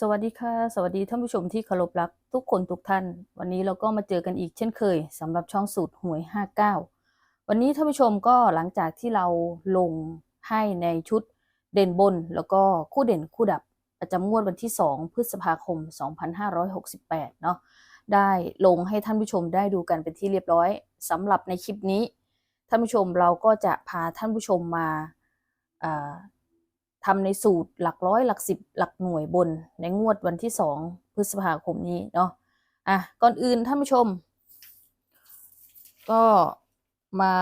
สวัสดีค่ะ สวัสดีท่านผู้ชมที่เคารพรักทุกคนทุกท่าน วันนี้เราก็มาเจอกันอีกเช่นเคยสำหรับช่องสูตรหวย 59 วันนี้ท่านผู้ชมก็หลังจากที่เราลงให้ในชุดเด่นบน แล้วก็คู่เด่นคู่ดับประจำงวดวันที่ 2 พฤษภาคม 2568 เนาะได้ลงให้ท่านผู้ชมได้ดูกันเป็นที่เรียบร้อยสำหรับในคลิปนี้ ท่านผู้ชมเราก็จะพาท่านผู้ชมมา ทำในสูตรหลักร้อยหลักสิบหลักหน่วยบนในงวดวันที่สองพฤษภาคมนี้เนาะอะก่อนอื่นท่านผู้ชม ก็มา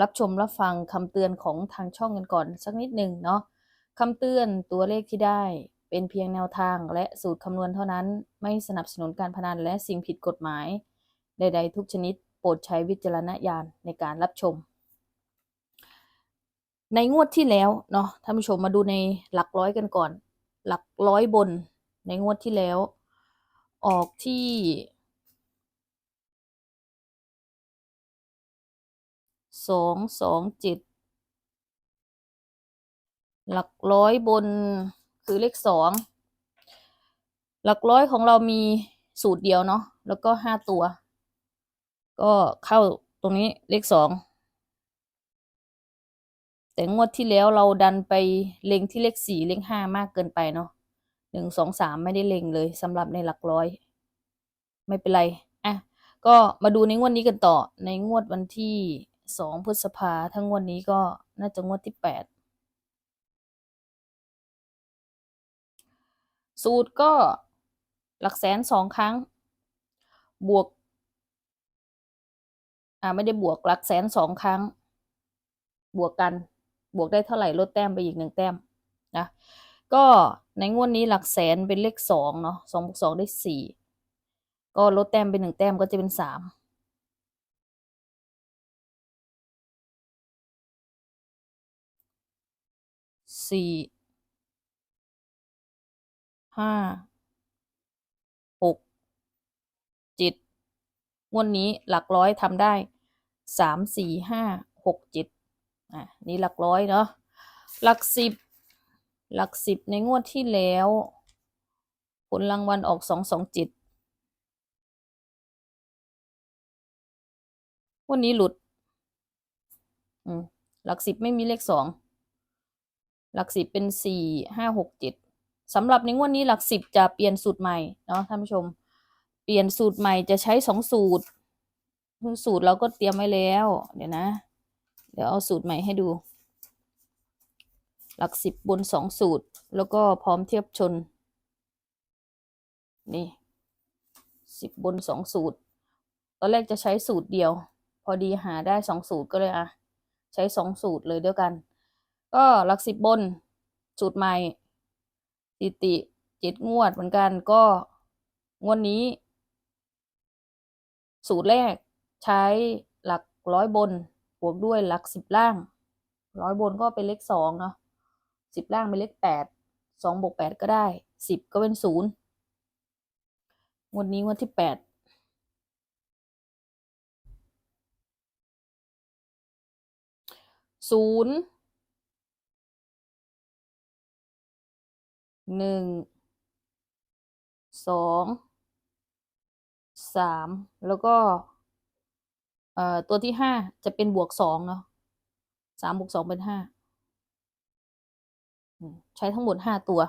รับชมรับฟังคำเตือนของทางช่องกันก่อนสักนิดหนึ่งเนาะคำเตือนตัวเลขที่ได้เป็นเพียงแนวทางและสูตรคำนวณเท่านั้น ไม่สนับสนุนการพนันและสิ่งผิดกฎหมาย ใด ๆ ทุกชนิด โปรดใช้วิจารณญาณในการรับชม ในงวดที่แล้วเนาะท่านผู้ชมมาดูในหลักร้อยกันก่อน หลักร้อยบนในงวดที่แล้ว ออกที่สองสองเจ็ดหลักร้อยบนคือเลขสองหลักร้อยของเรามีสูตรเดียวเนาะแล้วก็ห้าตัว ก็เข้าตรงนี้เลขสอง แต่งวดที่แล้วเราดันไปเล็งที่เลขสี่เลขห้ามากเกินไปเนาะหนึ่งสองสามไม่ได้เล็งเลยสำหรับในหลักร้อย ไม่เป็นไรอะก็มาดูในงวดนี้กันต่อ ในงวดวันที่สองพฤษภาทั้งงวดนี้ก็น่าจะงวดที่แปดสูตรก็หลักแสนสองครั้ง บวก อ่าไม่ได้บวกหลักแสนสองครั้ง บวกกัน บวกได้เท่าไหร่ลดแต้มไปอีกหนึ่งแต้มนะก็ในงวดนี้หลักแสนเป็นเลขสองเนาะสองบวกสองได้สี่ก็ลดแต้มไปหนึ่งแต้มก็จะเป็นสามสี่ห้าหกเจ็ดงวดนี้หลักร้อยทำได้สามสี่ห้าหกเจ็ด อะนี่หลักร้อยเนาะหลักสิบหลักสิบในงวดที่แล้ว ผลรางวัลออกสองสองจ็ดวันนี้หลุด อืมหลักสิบไม่มีเลขสองหลักสิบเป็นสี่ห้าหกเจ็ดสำหรับในงวดนี้หลักสิบจะเปลี่ยนสูตรใหม่เนาะท่านผู้ชม เปลี่ยนสูตรใหม่จะใช้สองสูตรสูตรเราก็เตรียมไว้แล้ว เดี๋ยวนะ เดี๋ยวเอาสูตรใหม่ให้ดู หลักสิบบนสองสูตร แล้วก็พร้อมเทียบชน นี่สิบบนสองสูตร ตอนแรกจะใช้สูตรเดียว พอดีหาได้สองสูตรก็เลยอะใช้สองสูตรเลยเดียวกัน ก็หลักสิบบนสูตรใหม่ติติเจ็ดงวดเหมือนกันก็งวดนี้ สูตรแรกใช้หลักร้อยบน บวกด้วยหลักสิบล่างร้อยบนก็เป็นเลขสองเนาะสิบล่างเป็นเลขแปดสองบวกแปดก็ได้สิบก็เป็นศูนย์งวดนี้งวดที่แปดศูนย์หนึ่งสองสามแล้วก็ เอ่อตัวที่ห้าจะเป็นบวกสองเนาะสามบวกสองเป็นห้าใช้ทั้งหมดห้าตัว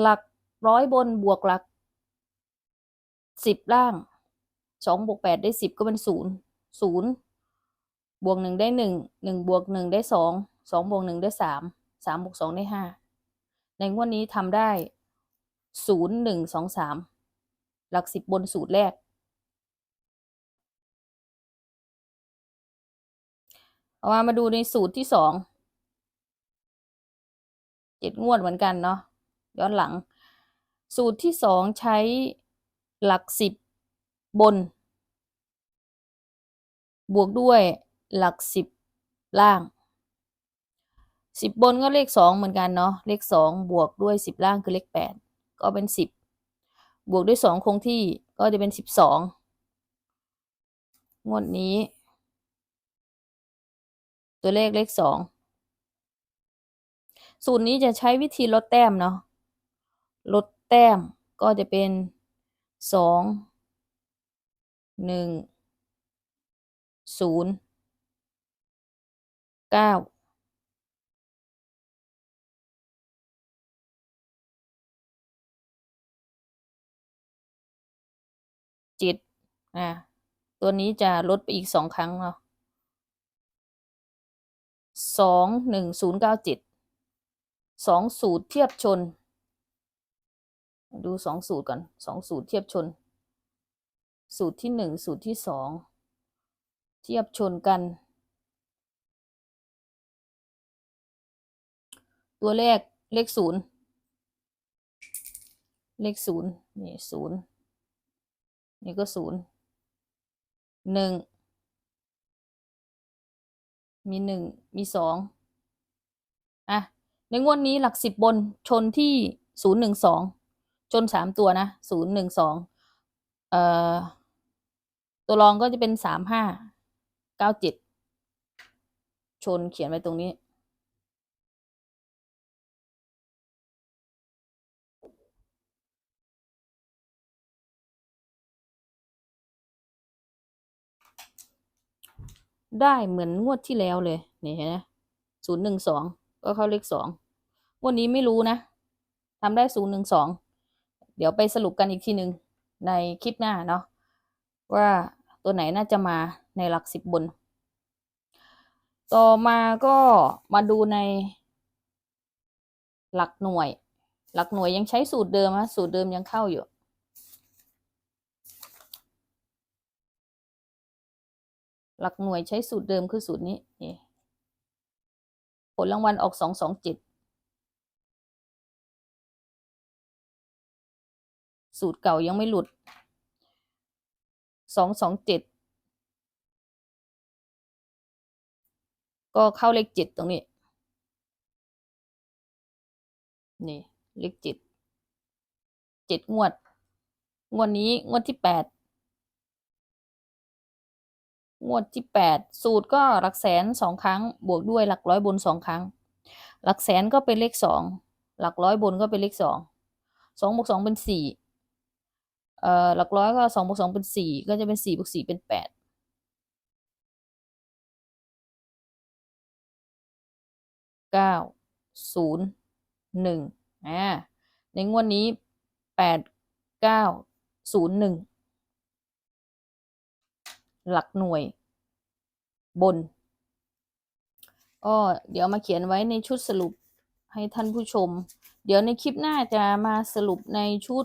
หลักร้อยบนบวกหลักสิบล่างสองบวกแปดได้สิบก็เป็นศูนย์ศูนย์บวกหนึ่งได้หนึ่งหนึ่งบวกหนึ่งได้สองสองบวกหนึ่งได้สามสามบวกสองได้ห้าในงวดนี้ทำได้ศูนย์หนึ่งสองสามหลักสิบบนสูตรแรก เอามามาดูในสูตรที่สองเจ็ดงวดเหมือนกันเนาะย้อนหลัง สูตรที่สองใช้หลักสิบบน บวกด้วยหลักสิบล่างสิบบนก็เลขสองเหมือนกันเนาะเลขสองบวกด้วยสิบล่างคือเลขแปดก็เป็นสิบบวกด้วยสองคงที่ก็จะเป็นสิบสองงวดนี้ ตัวเลขเลขสองสูตรนี้จะใช้วิธีลดแต้มเนาะลดแต้มก็จะเป็นสองหนึ่งศูนย์เก้าเจ็ดอ่าตัวนี้จะลดไปอีกสองครั้งเนาะ สองหนึ่งศูนย์เก้าเจ็ดสองสูตรเทียบชน ดูสองสูตรก่อนสองสูตรเทียบชน สูตรที่หนึ่งสูตรที่สองเทียบชนกัน ตัวแรกเลขศูนย์เลขศูนย์นี่ศูนย์นี่ก็ศูนย์หนึ่ง มีหนึ่งมีสองอะ ในงวดนี้หลักสิบบนชนที่ศูนย์หนึ่งสองชนสามตัวนะศูนย์หนึ่งสองเอ่อ ตัวรองก็จะเป็นสามห้าเก้าเจ็ดชนเขียนไว้ตรงนี้ ได้เหมือนงวดที่แล้วเลยนี่เห็นไหมศูนย์หนึ่งสองก็เข้าเลขสองงวดนี้ไม่รู้นะทำได้ศูนย์หนึ่งสองเดี๋ยวไปสรุปกันอีกทีหนึ่งในคลิปหน้าเนาะว่าตัวไหนน่าจะมาในหลักสิบบน ต่อมาก็มาดูใน หลักหน่วย หลักหน่วยยังใช้สูตรเดิมนะสูตรเดิมยังเข้าอยู่ หลักหน่วยใช้สูตรเดิมคือสูตรนี้นี่ผลรางวัลออกสองสองเจ็ดสูตรเก่ายังไม่หลุดสองสองเจ็ดก็เข้าเลขเจ็ดตรงนี้ นี่ เลขเจ็ดเจ็ดงวด งวดนี้งวดที่แปด งวดที่แปดสูตรก็หลักแสนสองครั้ง บวกด้วยหลักร้อยบนสองครั้ง หลักแสนก็เป็นเลขสองหลักร้อยบนก็เป็นเลขสองสองบวกสองเป็นสี่เอ่อหลักร้อยก็สองบวกสองเป็นสี่ก็จะเป็นสี่บวกสี่เป็นแปดเก้าศูนย์หนึ่งอ่าในงวดนี้แปดเก้าศูนย์หนึ่ง หลักหน่วยบน ก็เดี๋ยวมาเขียนไว้ในชุดสรุปให้ท่านผู้ชม เดี๋ยวในคลิปหน้าจะมาสรุปในชุด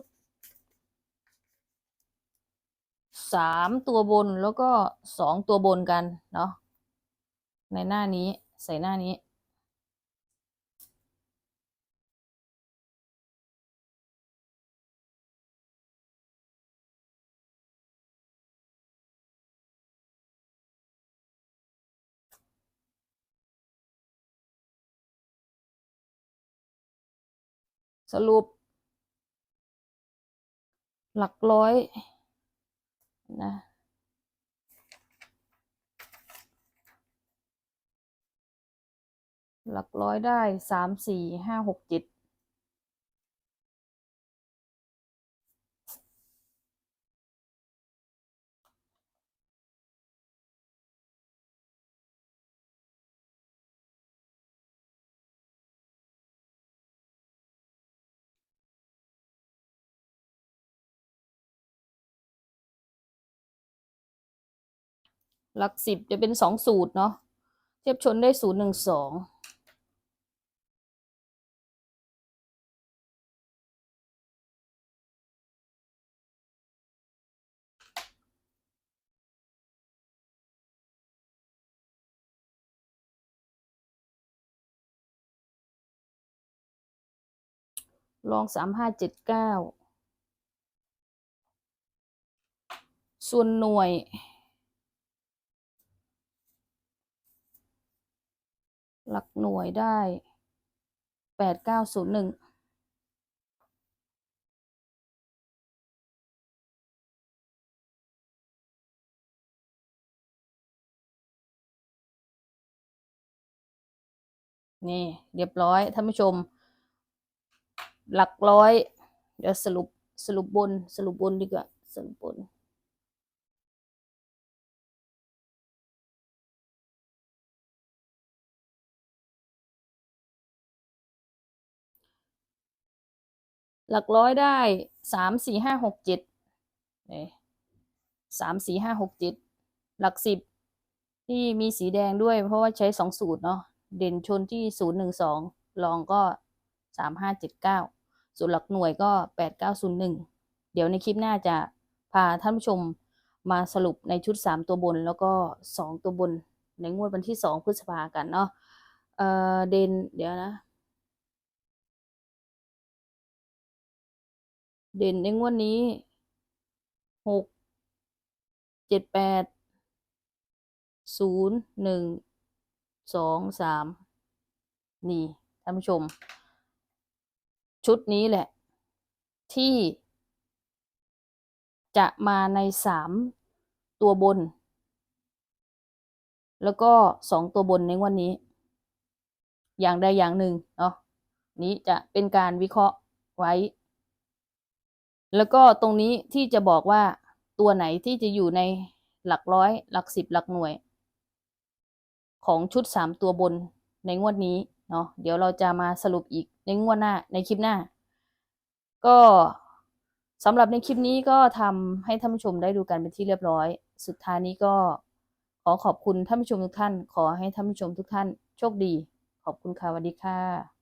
สามตัวบนแล้วก็สองตัวบนกันเนาะในหน้านี้ใส่หน้านี้ สรุป หลักร้อยนะหลักร้อยได้สามสี่ห้าหกเจ็ด หลักสิบจะเป็นสองสูตรเนาะเทียบชนได้ศูนย์หนึ่งสองลองสามห้าเจ็ดเก้าส่วนหน่วย หลักหน่วยได้แปดเก้าศูนย์หนึ่งนี่เรียบร้อยท่านผู้ชม หลักร้อย เดี๋ยวสรุปสรุปบนสรุปบนดีกว่าสรุปบน หลักร้อยได้สามสี่ห้าหกเจ็ดสามสี่ห้าหกเจ็ดหลักสิบที่มีสีแดงด้วยเพราะว่าใช้สองสูตรเนาะเด่นชนที่ศูนย์หนึ่งสองรองก็สามห้าเจ็ดเก้าส่วนหลักหน่วยก็แปดเก้าศูนย์หนึ่งเดี๋ยวในคลิปหน้าจะพาท่านผู้ชมมาสรุปในชุดสามตัวบนแล้วก็สองตัวบนในงวดวันที่สองพฤษภากันเนาะเอ่อเด่นเดี๋ยวนะ เด่นในงวดนี้หกเจ็ดแปดศูนย์หนึ่งสองสามนี่ท่านผู้ชม ชุดนี้แหละ ที่จะมาในสามตัวบน แล้วก็สองตัวบนในวันนี้ อย่างใดอย่างหนึ่งเนาะนี้จะเป็นการวิเคราะห์ไว้ แล้วก็ตรงนี้ที่จะบอกว่าตัวไหนที่จะอยู่ในหลักร้อย หลักสิบหลักหน่วย ของชุดสามตัวบนในงวดนี้เนาะเดี๋ยวเราจะมาสรุปอีกในงวดหน้าในคลิปหน้า ก็สำหรับในคลิปนี้ก็ทำให้ท่านผู้ชมได้ดูกันเป็นที่เรียบร้อย สุดท้ายนี้ก็ขอขอบคุณท่านผู้ชมทุกท่าน ขอให้ท่านผู้ชมทุกท่านโชคดี ขอบคุณค่ะสวัสดีค่ะ